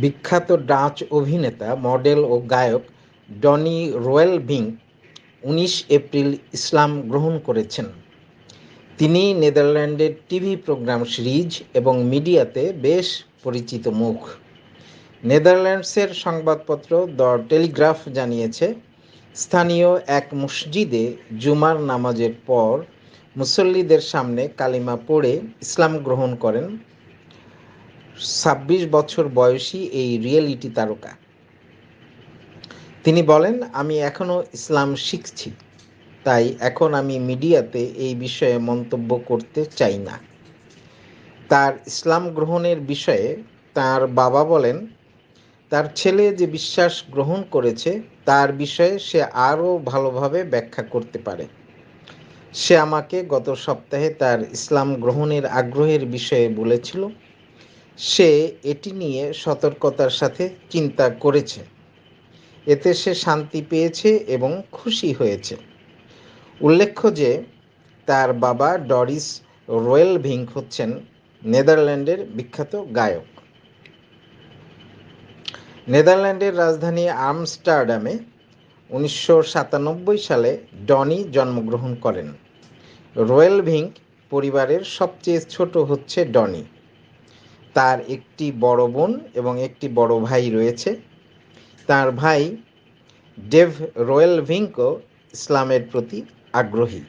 বিখ্যাত ডাচ অভিনেতা, মডেল ও গায়ক ডনি রোয়েলভিং উনিশ এপ্রিল ইসলাম গ্রহণ করেছেন। তিনি নেদারল্যান্ডের টিভি প্রোগ্রাম সিরিজ এবং মিডিয়াতে বেশ পরিচিত মুখ। নেদারল্যান্ডসের সংবাদপত্র দ্য টেলিগ্রাফ জানিয়েছে, স্থানীয় এক মসজিদে জুমার নামাজের পর মুসল্লিদের সামনে কালিমা পড়ে ইসলাম গ্রহণ করেন ছাব্বিশ বছর বয়সী এই রিয়েলিটি তারকা। তিনি বলেন, আমি এখনও ইসলাম শিখছি, তাই এখন আমি মিডিয়াতে এই বিষয়ে মন্তব্য করতে চাই না। তার ইসলাম গ্রহণের বিষয়ে তার বাবা বলেন, তার ছেলে যে বিশ্বাস গ্রহণ করেছে, তার বিষয়ে সে আরও ভালোভাবে ব্যাখ্যা করতে পারে। সে আমাকে গত সপ্তাহে তার ইসলাম গ্রহণের আগ্রহের বিষয়ে বলেছিল। সে এটি নিয়ে সতর্কতার সাথে চিন্তা করেছে। এতে সে শান্তি পেয়েছে এবং খুশি হয়েছে। উল্লেখ্য যে, তার বাবা ডরিস রয়েল ভিঙ্ক হচ্ছেন নেদারল্যান্ডের বিখ্যাত গায়ক। নেদারল্যান্ডের রাজধানী আমস্টারডামে উনিশশো সাতানব্বই সালে ডনি জন্মগ্রহণ করেন। রয়েল ভিঙ্ক পরিবারের সবচেয়ে ছোট হচ্ছে ডনি। তার একটি বড় বোন এবং একটি বড় ভাই রয়েছে। তার ভাই ডেভ রয়েল ভিঙ্কো ইসলামের প্রতি আগ্রহী।